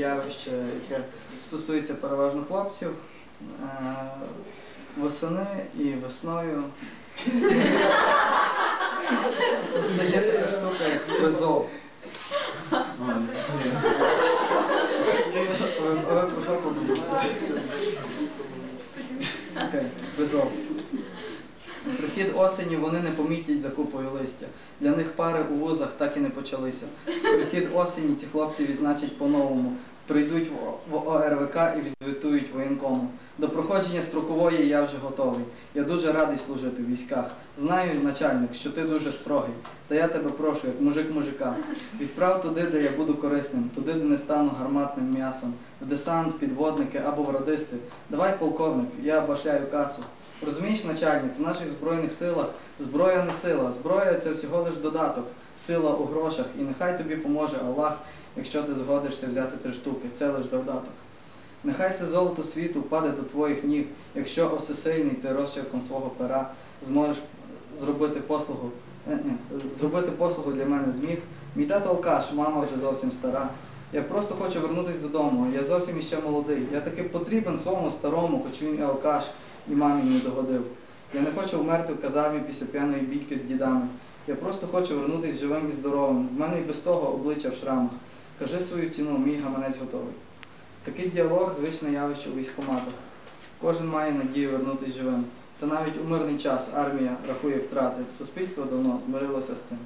явище, яке стосується переважно хлопців. Е, Восени і весною стає така штука, як призов. Призов. Прихід осені вони не помітять за купою листя. Для них пари у вузах так і не почалися. Прихід осені ці хлопці відзначать по-новому. Прийдуть в ОРВК і відзвітують воєнкому. До проходження строкової я вже готовий. Я дуже радий служити в військах. Знаю, начальник, що ти дуже строгий. Та я тебе прошу, як мужик мужика. Відправ туди, де я буду корисним, туди, де не стану гарматним м'ясом, в десант, підводники або в радисти. Давай, полковник, я башляю касу. Розумієш, начальник, в наших збройних силах зброя не сила, зброя це всього лиш додаток, сила у грошах, і нехай тобі поможе Аллах, якщо ти згодишся взяти три штуки, це лиш завдаток. Нехай все золото світу впаде до твоїх ніг, якщо всесильний ти розчерком свого пера зможеш зробити послугу, е, ні, зробити послугу для мене зміг. Мій тато алкаш, мама вже зовсім стара. Я просто хочу вернутися додому. Я зовсім іще молодий. Я таки потрібен своєму старому, хоч він і алкаш, і мамі не догодив. Я не хочу вмерти в казармі після п'яної бійки з дідами. Я просто хочу вернутися живим і здоровим. В мене і без того обличчя в шрамах. Кажи свою ціну, мій гаманець готовий. Такий діалог звичне явище у військоматах. Кожен має надію вернутися живим. Та навіть у мирний час армія рахує втрати. Суспільство давно змирилося з цим.